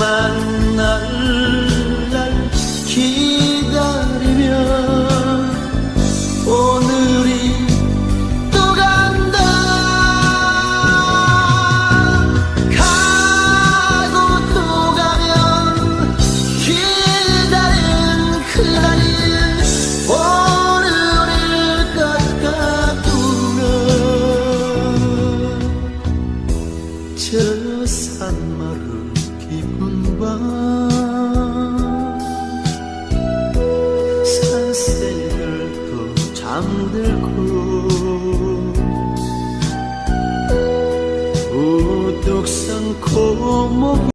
만날 저 산마루 깊은 밤 산새들도 잠들고 우뚝 선고 목